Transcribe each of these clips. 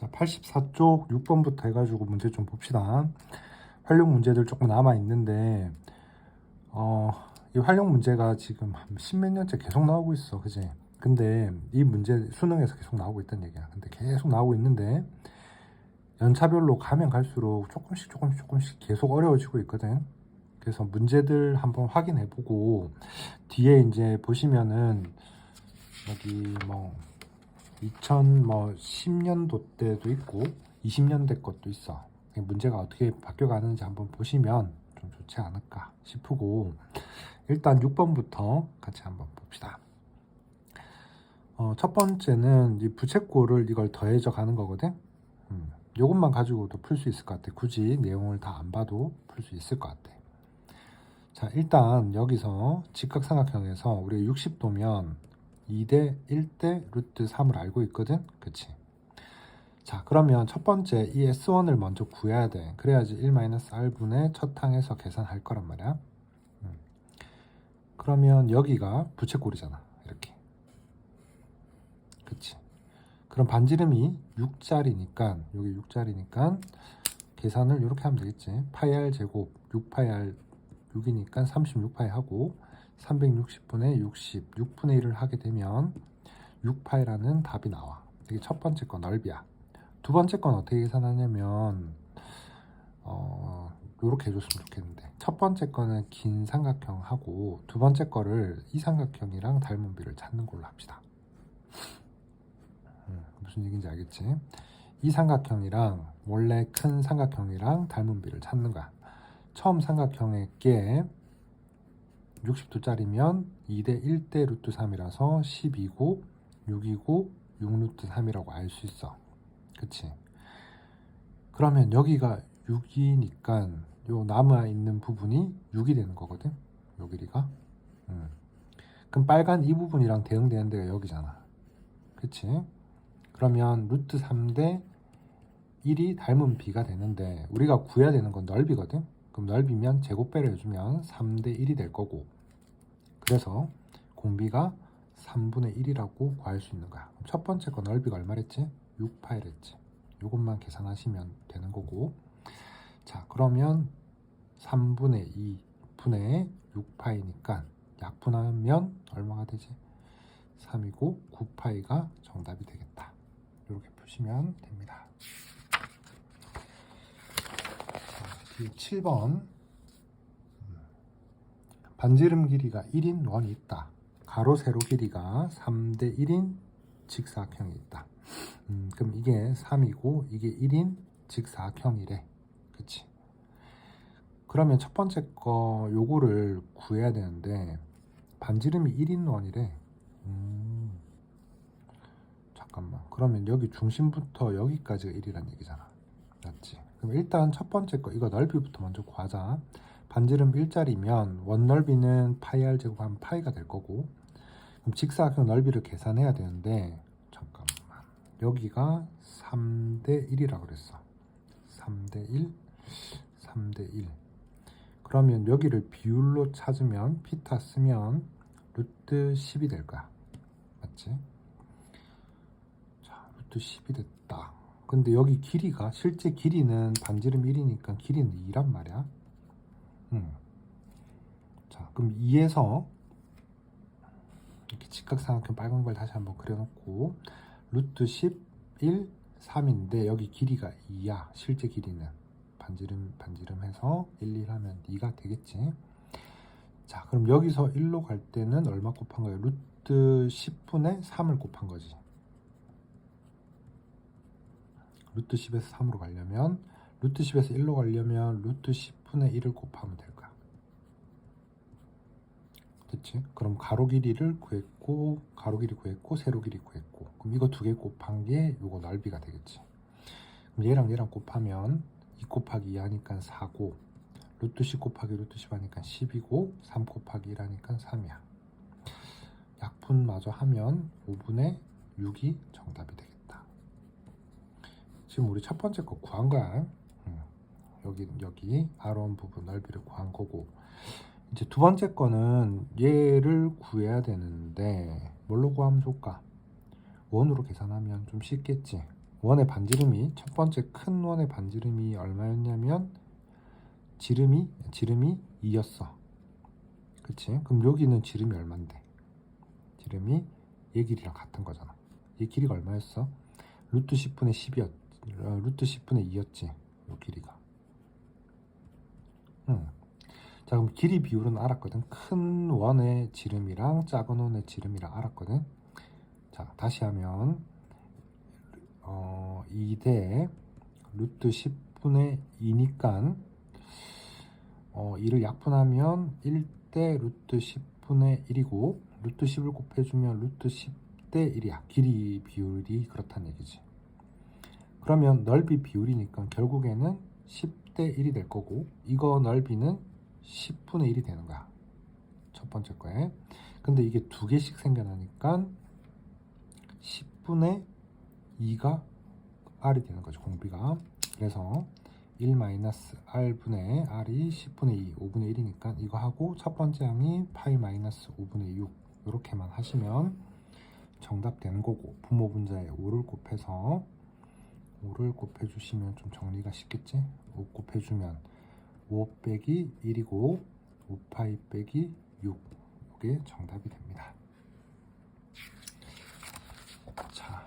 자, 84쪽 6번부터 해가지고 문제 좀 봅시다. 활용 문제들 조금 남아 있는데, 어, 이 활용 문제가 지금 한 십몇 년째 계속 나오고 있어, 그지? 근데 이 문제 수능에서 계속 나오고 있다는 얘기야. 근데 계속 나오고 있는데, 연차별로 가면 갈수록 조금씩 조금씩 조금씩 계속 어려워지고 있거든. 그래서 문제들 한번 확인해 보고, 뒤에 이제 보시면은, 여기 뭐, 2010년도 때도 있고 20년대 것도 있어. 문제가 어떻게 바뀌어 가는지 한번 보시면 좀 좋지 않을까 싶고 일단 6번부터 같이 한번 봅시다. 어, 첫 번째는 이 부채꼴을 이걸 더해져 가는 거거든. 음, 이것만 가지고도 풀 수 있을 것 같아. 굳이 내용을 다 안 봐도 풀 수 있을 것 같아. 자, 일단 여기서 직각삼각형에서 우리 60도면 2대 1대 루트 3을 알고 있거든? 그치? 자, 그러면 첫 번째 이 S1을 먼저 구해야 돼. 그래야지 1-R분의 첫 항에서 계산할 거란 말이야. 음. 그러면 여기가 부채꼴이잖아. 이렇게. 그치? 그럼 반지름이 6짜리니까, 여기 6짜리니까 계산을 이렇게 하면 되겠지. 파이 R 제곱 6파이 R 6이니까 36파이 하고 360분의 60, 6분의 1을 하게 되면 6파이라는 답이 나와. 이게 첫 번째 건 넓이야. 두 번째 건 어떻게 계산하냐면 어 이렇게 해줬으면 좋겠는데 첫 번째 거는 긴 삼각형하고 두 번째 거를 이 삼각형이랑 닮은 비를 찾는 걸로 합시다. 음, 무슨 얘기인지 알겠지? 이 삼각형이랑 원래 큰 삼각형이랑 닮은 비를 찾는 거야. 처음 삼각형에게 60도짜리면 2대 1대 루트 3이라서 12고 6이고 6 루트 3이라고 알 수 있어. 그치? 그러면 여기가 6이니까 요 남아 있는 부분이 6이 되는 거거든. 요 길이가. 음. 그럼 빨간 이 부분이랑 대응되는 데가 여기잖아. 그치? 그러면 루트 3대 1이 닮은 b가 되는데 우리가 구해야 되는 건 넓이거든. 그럼 넓이면 제곱배를 해주면 3대 1이 될 거고 그래서 공비가 3분의 1이라고 구할 수 있는 거야. 첫 번째 거 넓이가 얼마랬지? 6파이랬지. 이것만 계산하시면 되는 거고 자 그러면 3분의 2분의 6파이니까 약분하면 얼마가 되지? 3이고 9파이가 정답이 되겠다. 이렇게 푸시면 됩니다. 7번 반지름 길이가 1인 원이 있다. 가로 세로 길이가 3대 1인 직사각형이 있다. 음, 그럼 이게 3이고 이게 1인 직사각형이래. 그치? 그러면 첫 번째 거 요거를 구해야 되는데 반지름이 1인 원이래. 음, 잠깐만. 그러면 여기 중심부터 여기까지가 1이란 얘기잖아. 맞지? 그럼 일단 첫 번째 거 이거 넓이부터 먼저 구하자. 반지름 1짜리면 원 넓이는 파이 r 제곱하면 파이가 될 거고 그럼 직사각형 넓이를 계산해야 되는데 잠깐만 여기가 3대 1이라고 그랬어. 3대 1, 3대 1. 그러면 여기를 비율로 찾으면 피타 쓰면 루트 10이 될 거야. 맞지? 자, 루트 10이 됐다. 근데 여기 길이가 실제 길이는 반지름 1이니까 길이는 2란 말이야. 음. 자, 그럼 2에서 이렇게 직각삼각형 빨간 걸 다시 한번 그려놓고 루트 10, 1, 3인데 여기 길이가 2야. 실제 길이는 반지름 반지름 해서 1, 1 하면 2가 되겠지. 자, 그럼 여기서 1로 갈 때는 얼마 곱한 거예요? 루트 10분의 3을 곱한 거지. 루트 10에서 3으로 가려면 루트 10에서 1로 가려면 루트 10분의 1을 곱하면 될 거야. 됐지? 그럼 가로 길이를 구했고 가로 길이 구했고 세로 길이 구했고 그럼 이거 두 개 곱한 게 요거 넓이가 되겠지. 그럼 얘랑 얘랑 곱하면 2 곱하기 2 하니까 4고 루트 10 곱하기 루트 10 하니까 10이고 3 곱하기 1 하니까 3이야. 약분 마저 하면 5분의 6이 정답이 되겠다. 지금 우리 첫 번째 거 구한 거야. 음, 여기 여기 아론 부분 넓이를 구한 거고 이제 두 번째 거는 얘를 구해야 되는데 뭘로 구하면 좋을까? 원으로 계산하면 좀 쉽겠지. 원의 반지름이 첫 번째 큰 원의 반지름이 얼마였냐면 지름이 지름이 2였어. 그치? 그럼 여기는 지름이 얼만데? 지름이 얘 길이랑 같은 거잖아. 얘 길이가 얼마였어? 루트 10분의 10이었, 어, 루트 10분의 2였지. 요 길이가. 응. 자, 그럼 길이 비율은 알았거든. 큰 원의 지름이랑 작은 원의 지름이랑 알았거든. 자, 다시 하면 어, 2대 루트 10분의 2니까 어, 2를 약분하면 1대 루트 10분의 1이고 루트 10을 곱해주면 루트 10대 1이야. 길이 비율이 그렇다는 얘기지. 그러면 넓이 비율이니까 결국에는 10대 1이 될 거고 이거 넓이는 10분의 1이 되는 거야. 첫 번째 거에. 근데 이게 두 개씩 생겨나니까 10분의 2가 r이 되는 거죠. 공비가. 그래서 1-r분의 r이 10분의 2, 5분의 1이니까 이거 하고 첫 번째 항이 파이 마이너스 5분의 6 이렇게만 하시면 정답 되는 거고 부모 분자에 5를 곱해서 5를 곱해주시면 좀 정리가 쉽겠지? 5 곱해주면 5 빼기 1이고 5파이 빼기 6 이게 정답이 됩니다. 자,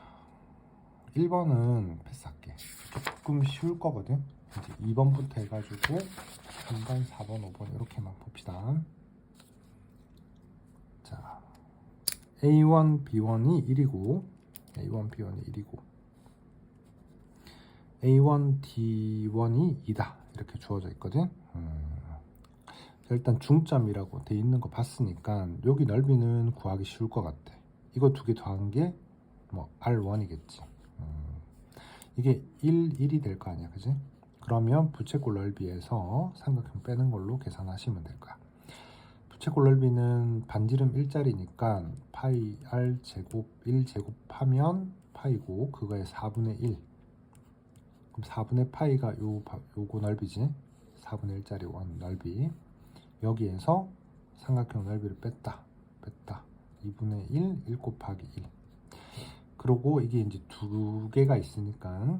1번은 패스할게. 조금 쉬울 거거든. 이제 2번부터 해가지고 3번, 4번, 5번 이렇게만 봅시다. 자, A1, B1이 1이고 A1, B1이 1이고 A1, D1이 2다 이렇게 주어져 있거든. 음. 자, 일단 중점이라고 돼 있는 거 봤으니까 여기 넓이는 구하기 쉬울 것 같아. 이거 두 개 더한 게 뭐 R1이겠지. 음. 이게 1, 1이 될 거 아니야, 그지? 그러면 부채꼴 넓이에서 삼각형 빼는 걸로 계산하시면 될 거야. 부채꼴 넓이는 반지름 1짜리니까 파이 r 제곱 1 제곱하면 파이고 그거의 4분의 1. 그럼 4분의 파이가 요 바- 요거 넓이지. 4분의 1짜리 원 넓이. 여기에서 삼각형 넓이를 뺐다. 뺐다. 2분의 1, 1 곱하기 1. 그리고 이게 이제 두 개가 있으니까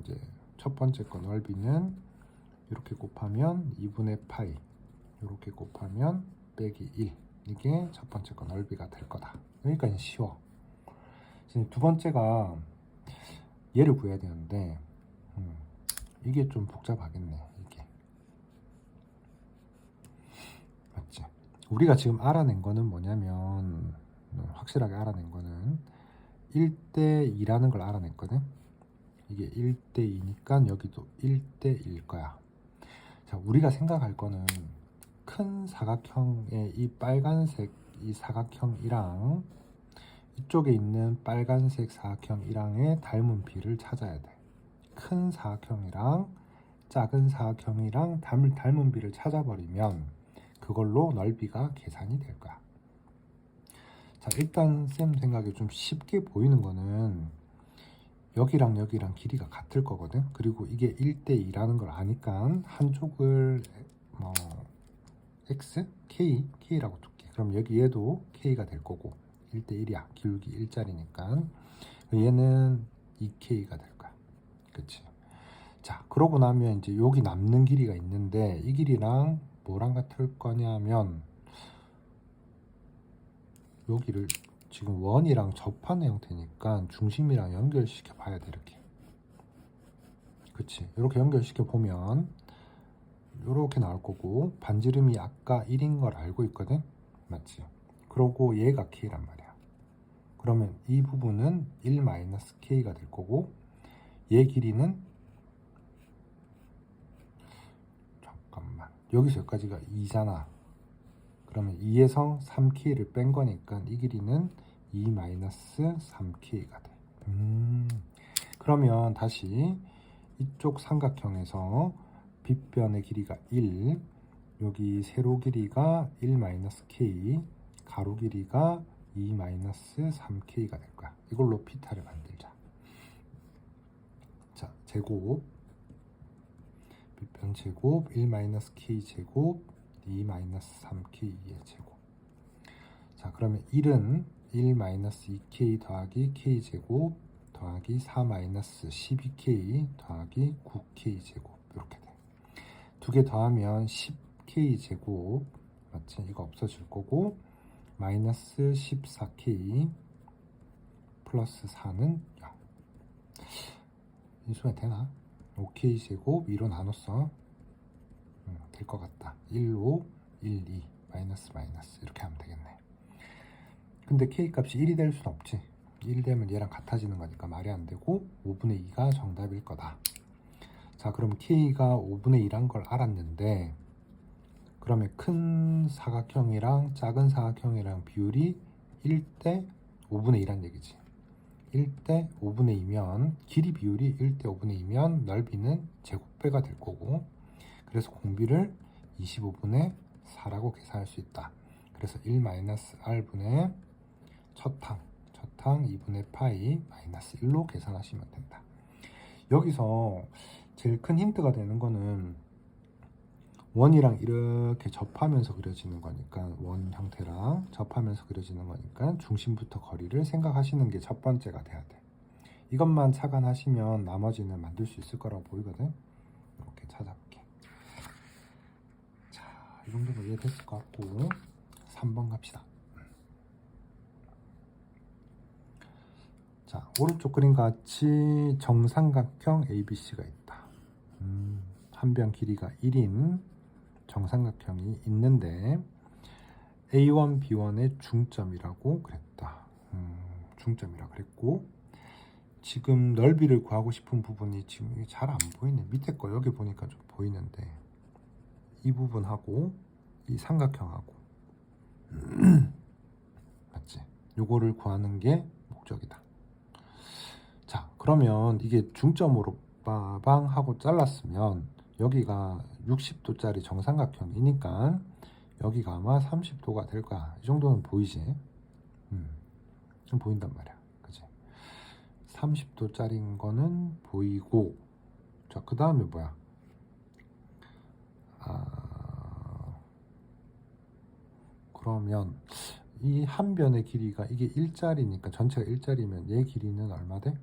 이제 첫 번째 거 넓이는 이렇게 곱하면 2분의 파이 이렇게 곱하면 빼기 1 이게 첫 번째 거 넓이가 될 거다 여기까지 쉬워 이제 두 번째가 얘를 구해야 되는데 음, 이게 좀 복잡하겠네 이게 맞지 우리가 지금 알아낸 거는 뭐냐면 음, 확실하게 알아낸 거는 1대 2라는 걸 알아냈거든 이게 1대 2니까 여기도 1대 1일 거야. 자, 우리가 생각할 거는 큰 사각형의 이 빨간색 이 사각형이랑 이쪽에 있는 빨간색 사각형이랑의 닮은 비를 찾아야 돼. 큰 사각형이랑 작은 사각형이랑 닮은, 닮은 비를 찾아버리면 그걸로 넓이가 계산이 될 거야. 자, 일단 쌤 생각에 좀 쉽게 보이는 거는 여기랑 여기랑 길이가 같을 거거든. 그리고 이게 1대 2라는 걸 아니까 한쪽을 뭐 x, k, k라고 둘게. 그럼 여기 얘도 k가 될 거고 1대 1이야. 기울기 1짜리니까 얘는 2k가 될 거야. 그치? 자, 그러고 나면 이제 여기 남는 길이가 있는데 이 길이랑 뭐랑 같을 거냐면 여기를 지금 원이랑 접하는 형태니까 중심이랑 연결시켜 봐야 돼 이렇게. 그치? 이렇게 연결시켜 보면 이렇게 나올 거고 반지름이 아까 1인 걸 알고 있거든? 맞지? 그러고 얘가 k란 말이야. 그러면 이 부분은 1-k가 될 거고 얘 길이는 잠깐만 여기서 여기까지가 2잖아 그러면 2에서 3k를 뺀 거니까 이 길이는 2-3k가 돼. 음, 그러면 다시 이쪽 삼각형에서 빗변의 길이가 1, 여기 세로 길이가 1-k, 가로 길이가 2-3k가 될 거야. 이걸로 피타를 만들자. 자, 제곱 빗변 제곱 1-k 제곱 2-3k의 제곱 자 그러면 1은 1-2k 더하기 k 제곱 더하기 4 마이너스 12k 더하기 9k 제곱 이렇게 돼. 두 개 더하면 10k 제곱 맞지? 이거 없어질 거고 마이너스 14k 플러스 4는 0. 인수가 되나? 5k 제곱 2로 나눴어. 음, 될것 같다. 1, 5, 1, 2 마이너스 마이너스 이렇게 하면 되겠네. 근데 k 값이 1이 될 수는 없지. 1 되면 얘랑 같아지는 거니까 말이 안 되고 5분의 2가 정답일 거다. 자, 그럼 k가 5분의 2란 걸 알았는데 그러면 큰 사각형이랑 작은 사각형이랑 비율이 1대 5분의 2란 얘기지. 1대 5분의 2면 길이 비율이 1대 5분의 2면 넓이는 제곱배가 될 거고 그래서 공비를 25분의 4라고 계산할 수 있다. 그래서 1-r분의 첫항, 첫항 2분의 파이 마이너스 1로 계산하시면 된다. 여기서 제일 큰 힌트가 되는 거는 원이랑 이렇게 접하면서 그려지는 거니까 원 형태랑 접하면서 그려지는 거니까 중심부터 거리를 생각하시는 게 첫 번째가 돼야 돼. 이것만 착안하시면 나머지는 만들 수 있을 거라고 보이거든. 이렇게 찾아볼게. 자, 이 정도면 이해됐을 것 같고 3번 갑시다. 자, 오른쪽 그림 같이 정삼각형 ABC가 있다. 음, 한 변 길이가 1인 정삼각형이 있는데 A1, B1의 중점이라고 그랬다. 음, 중점이라 그랬고 지금 넓이를 구하고 싶은 부분이 지금 잘 안 보이네. 밑에 거 여기 보니까 좀 보이는데 이 부분하고 이 삼각형하고 맞지? 요거를 구하는 게 목적이다. 자, 그러면 이게 중점으로 빠방 하고 잘랐으면 여기가 60도짜리 정삼각형이니까 여기가 아마 30도가 될 거야. 이 정도는 보이지? 음, 좀 보인단 말이야. 그지? 30도짜리인 거는 보이고, 자, 그 다음에 뭐야? 아, 그러면 이 한 변의 길이가 이게 1짜리니까 전체가 1짜리면 얘 길이는 얼마 돼?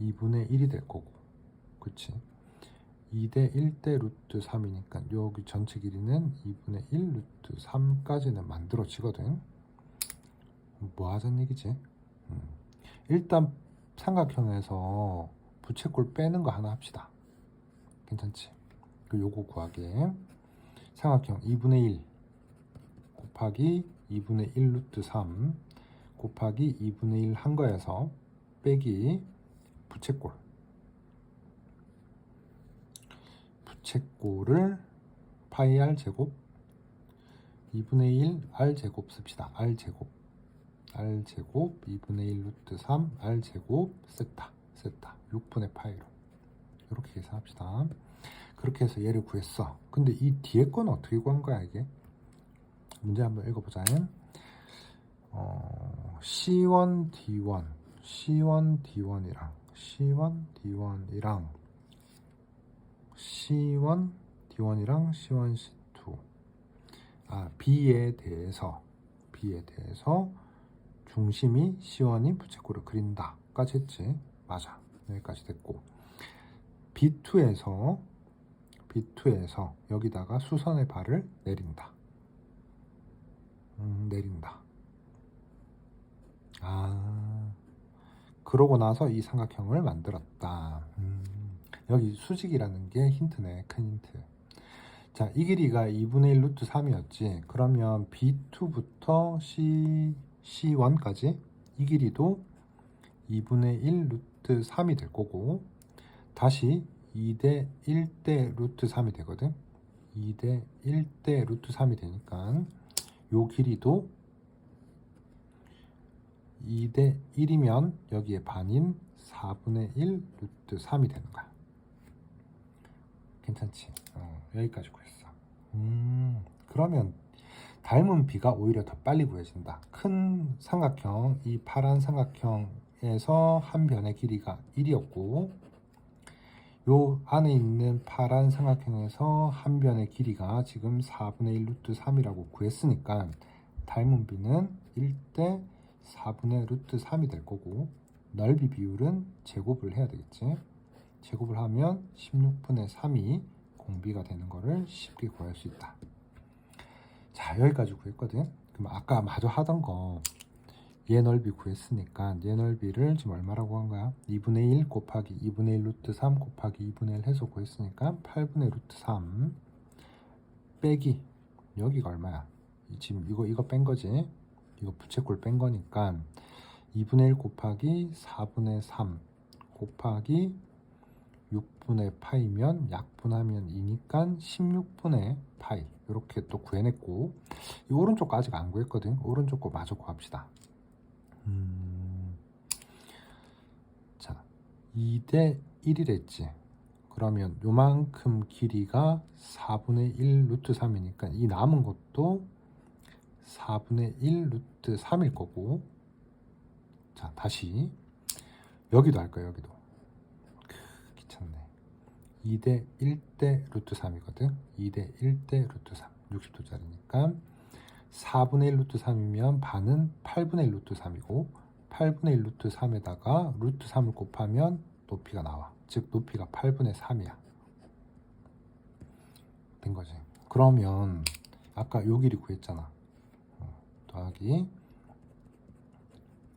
2분의 1이 될 거고. 그치? 2대 1대 루트 3이니까 여기 전체 길이는 2분의 1 루트 3까지는 만들어지거든. 뭐 하자는 얘기지? 음. 일단 삼각형에서 부채꼴 빼는 거 하나 합시다. 괜찮지? 그 요거 구하게 삼각형 2분의 1 곱하기 2분의 1 루트 3 곱하기 2분의 1 한 거에서 빼기 부채꼴 부채꼴을 파이 r 제곱 2분의 1 r 제곱 씁시다. r 제곱 r 제곱 2분의 1 루트 3 r 제곱 세타 세타 6분의 파이로 이렇게 계산합시다. 그렇게 해서 얘를 구했어. 근데 이 뒤에 건 어떻게 구한 거야 이게? 문제 한번 읽어보자. 어, C1 D1 C1 D1이랑 C1 D1이랑 C1 D1이랑 C1 C2 아 B에 대해서 B에 대해서 중심이 C1이 부채꼴을 그린다 까지 했지. 맞아. 여기까지 됐고. B2에서 B2에서 여기다가 수선의 발을 내린다. 음, 내린다. 아 그러고 나서 이 삼각형을 만들었다. 음. 여기 수직이라는 게 힌트네 큰 힌트. 자 이 길이가 2분의 1 루트 3이었지. 그러면 B2부터 C, C1까지 이 길이도 2분의 1 루트 3이 될 거고 다시 2대 1대 루트 3이 되거든. 2대 1대 루트 3이 되니까 요 길이도 2대 1이면 여기에 반인 4분의 1 루트 3이 되는 거야 괜찮지? 어, 여기까지 구했어. 음, 그러면 닮은 비가 오히려 더 빨리 구해진다. 큰 삼각형, 이 파란 삼각형에서 한 변의 길이가 1이었고, 요 안에 있는 파란 삼각형에서 한 변의 길이가 지금 4분의 1 루트 3이라고 구했으니까 닮은 비는 1대 4분의 루트 3이 될 거고, 넓이 비율은 제곱을 해야 되겠지. 제곱을 하면 16분의 3이 공비가 되는 거를 쉽게 구할 수 있다. 자, 여기까지 구했거든. 그럼 아까 마저 하던 거 얘 넓이 구했으니까 얘 넓이를 지금 얼마라고 한 거야? 2분의 1 곱하기 2분의 1 루트 3 곱하기 2분의 1 해서 구했으니까 8분의 루트 3 빼기 여기가 얼마야? 이 지금 이거 이거 뺀 거지? 이거 부채꼴 뺀 거니까 2분의 1 곱하기 4분의 3 곱하기 6분의 파이면 약분하면 2니까 16분의 파이. 이렇게 또 구해냈고 이 오른쪽 거 아직 안 구했거든. 오른쪽 거 마저 구합시다. 음, 자 2대 1이랬지. 그러면 요만큼 길이가 4분의 1 루트 3이니까 이 남은 것도 4분의 1 루트 3일 거고. 자 다시. 여기도 할 거예요 여기도 2대 1대 루트 3이거든. 2대 1대 루트 3 60도짜리니까 4분의 1 루트 3이면 반은 8분의 1 루트 3이고 8분의 1 루트 3에다가 루트 3을 곱하면 높이가 나와. 즉 높이가 8분의 3이야. 된 거지. 그러면 아까 요 길이 구했잖아. 어, 더하기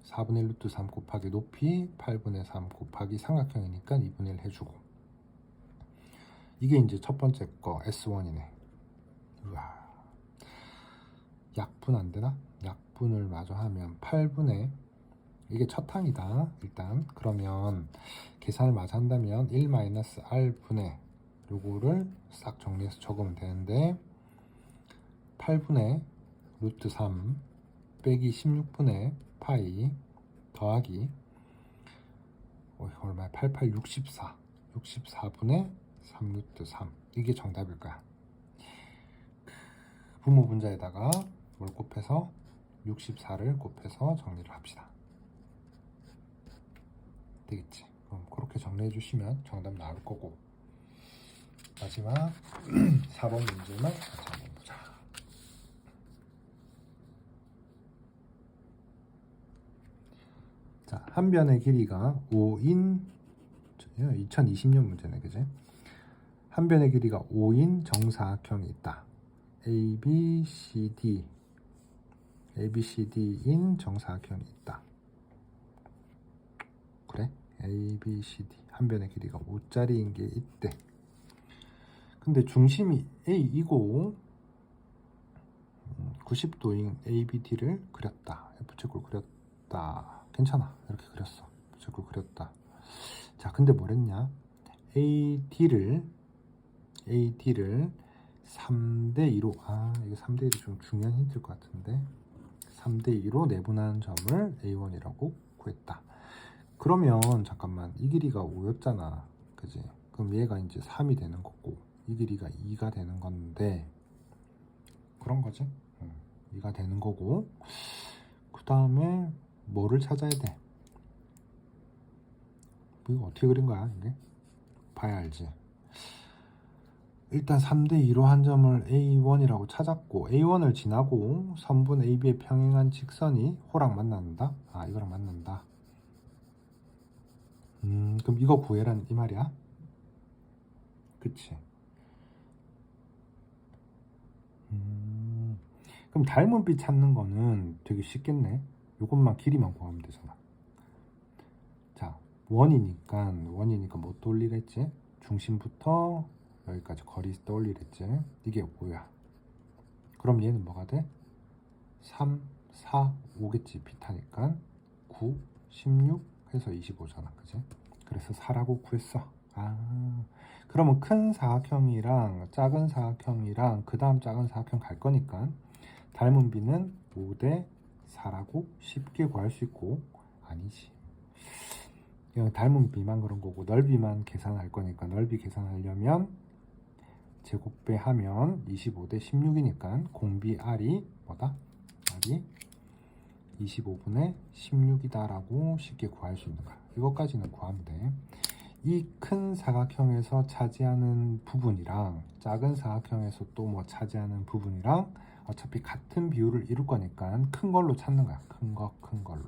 4분의 1 루트 3 곱하기 높이 8분의 3 곱하기 삼각형이니까 2분의 1 해주고 이게 이제 첫 번째 거 S1이네. 우와. 약분 안 되나? 약분을 마저 하면 8분의 이게 첫 항이다 일단. 그러면 계산을 마저 한다면 1-r분의 요거를 싹 정리해서 적으면 되는데 8분의 루트 3 빼기 16분의 파이 더하기 어, 얼마야? 88 64 64분의 3 루트 3 이게 정답일 거야 부모 분자에다가 뭘 곱해서 64를 곱해서 정리를 합시다. 되겠지? 그럼 그렇게 정리해 주시면 정답 나올 거고. 마지막 4번 문제만 같이 한번 보자. 자, 한 변의 길이가 5인 2020년 문제네, 그지? 한 변의 길이가 5인 정사각형이 있다. A, B, C, D A, B, C, D인 정사각형이 있다. 그래? A, B, C, D 한 변의 길이가 5짜리인 게 있대. 근데 중심이 A이고 90도인 ABD를 그렸다. F축을 그렸다. 괜찮아. 이렇게 그렸어. F축을 그렸다. 자, 근데 뭐랬냐? AD를 AD를 3대 2로 아, 이거 3대 1이 좀 중요한 힌트일 것 같은데. 3대 2로 내분한 점을 A1이라고 구했다. 그러면 잠깐만 이 길이가 5였잖아. 그지? 그럼 얘가 이제 3이 되는 거고 이 길이가 2가 되는 건데 그런 거지. 응. 2가 되는 거고 그 다음에 뭐를 찾아야 돼? 이거 어떻게 그린 거야 이게? 봐야 알지. 일단 3대 2로 한 점을 A1이라고 찾았고 A1을 지나고 선분 AB에 평행한 직선이 호랑 만난다. 아 이거랑 만난다. 음 그럼 이거 구해란 이 말이야? 그치? 음 그럼 닮은 빛 찾는 거는 되게 쉽겠네. 요것만 길이만 구하면 되잖아. 자 원이니까 원이니까 뭐 돌리랬지? 중심부터 여기까지 거리 떠올리랬지? 이게 뭐야? 그럼 얘는 뭐가 돼? 3, 4, 5겠지? 비타니까 9, 16 해서 25잖아. 그지? 그래서 4라고 구했어. 아. 그러면 큰 사각형이랑 작은 사각형이랑 그 다음 작은 사각형 갈 거니까 닮은 비는 5대 4라고 쉽게 구할 수 있고 아니지. 닮은 비만 그런 거고 넓이만 계산할 거니까 넓이 계산하려면 제곱배 하면 25대 16이니까 공비 R이 뭐다? R이 25분의 16이다라고 쉽게 구할 수 있는 거야. 이것까지는 구하면 돼. 이 큰 사각형에서 차지하는 부분이랑 작은 사각형에서 또 뭐 차지하는 부분이랑 어차피 같은 비율을 이룰 거니까 큰 걸로 찾는 거야. 큰 거, 큰 걸로.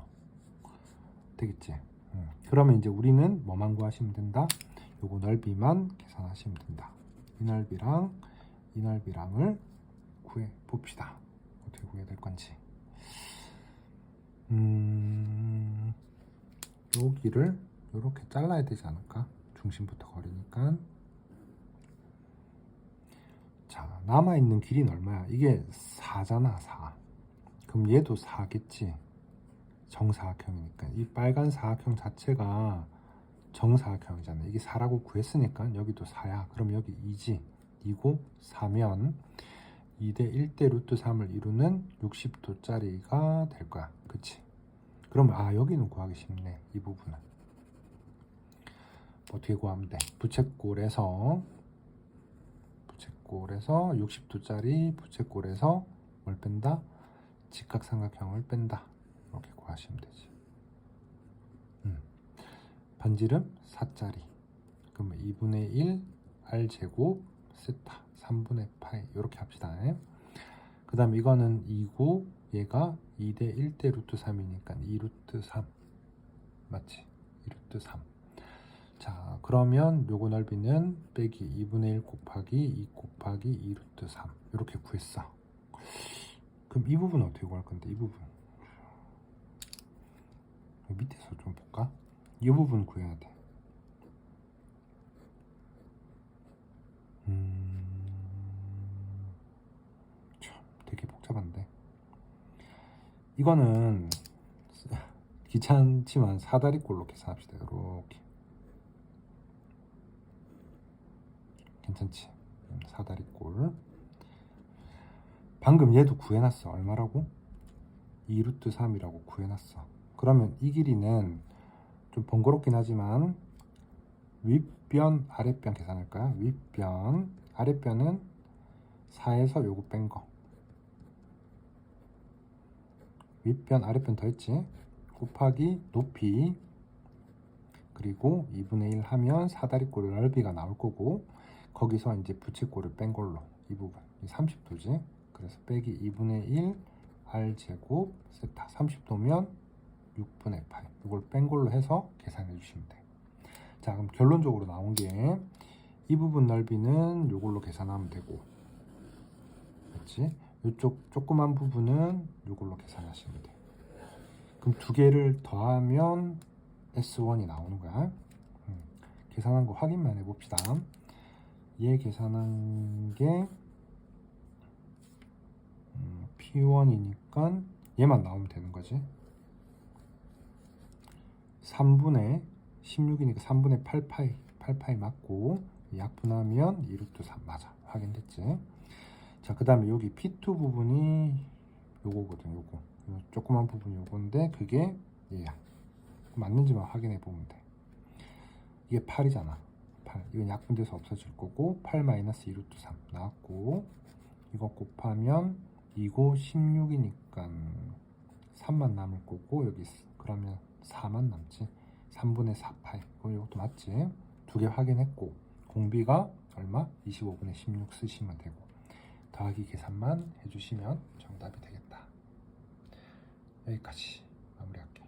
되겠지? 음, 그러면 이제 우리는 뭐만 구하시면 된다? 요거 넓이만 계산하시면 된다. 이 넓이랑 이 넓이랑을 구해 봅시다. 어떻게 구해야 될 건지. 음, 여기를 이렇게 잘라야 되지 않을까? 중심부터 거리니까. 자, 남아있는 길이는 얼마야? 이게 4잖아, 4. 그럼 얘도 4겠지. 정사각형이니까. 이 빨간 사각형 자체가 정사각형이잖아. 이게 4라고 구했으니까 여기도 4야. 그럼 여기 2지. 2고 4면 2대 1대 루트 3을 이루는 60도짜리가 될 거야. 그치? 그러면 아 여기는 구하기 쉽네. 이 부분은. 어떻게 구하면 돼? 부채꼴에서 부채꼴에서 60도짜리 부채꼴에서 뭘 뺀다? 직각삼각형을 뺀다. 이렇게 구하시면 되지. 음. 반지름 4짜리. 그러면 2분의 1 r 제곱 세타 3분의 파이 이렇게 합시다. 그 다음 이거는 2고 얘가 2대 1대 루트 3이니까 2 루트 3 맞지? 2 루트 3 자 그러면 요거 넓이는 빼기 2분의 1 곱하기 2 곱하기 2 루트 3 이렇게 구했어 그럼 이 부분 어떻게 구할 건데 이 부분 밑에서 좀 볼까? 이 부분 구해야 돼. 음... 참 되게 복잡한데? 이거는 귀찮지만 사다리꼴로 계산합시다. 이렇게. 괜찮지? 음, 사다리꼴. 방금 얘도 구해놨어. 얼마라고? 2루트 3이라고 구해놨어. 그러면 이 길이는 좀 번거롭긴 하지만 윗변 아랫변 계산할까요? 윗변 아랫변은 4에서 요거 뺀 거. 윗변 아랫변 더했지? 곱하기 높이 그리고 2분의 1 하면 사다리꼴 넓이가 나올 거고 거기서 이제 부채꼴을 뺀 걸로 이 부분. 이 30도지? 그래서 빼기 2분의 1 r 제곱 세타. 30도면 6분의 8 이걸 뺀 걸로 해서 계산해 주시면 돼. 자 그럼 결론적으로 나온 게 이 부분 넓이는 이걸로 계산하면 되고 그렇지? 이쪽 조그만 부분은 이걸로 계산하시면 돼. 그럼 두 개를 더하면 S1이 나오는 거야. 음, 계산한 거 확인만 해봅시다. 얘 계산한 게 음, P1이니까 얘만 나오면 되는 거지. 3분의 16이니까 3분의 8파이 8파이 맞고 약분하면 2루트 3 맞아. 확인됐지? 자 그 다음에 여기 P2 부분이 요거거든 요거. 요 조그만 부분이 요건데 그게 얘야. 맞는지만 확인해 보면 돼. 이게 8이잖아. 8 이건 약분돼서 없어질 거고 8 마이너스 2루트 3 나왔고 이거 곱하면 이거 16이니까 3만 남을 거고 여기 그러면 4만 남지? 3분의 4파이 그럼 이것도 맞지? 두 개 확인했고 공비가 얼마? 25분의 16 쓰시면 되고 더하기 계산만 해주시면 정답이 되겠다. 여기까지 마무리할게요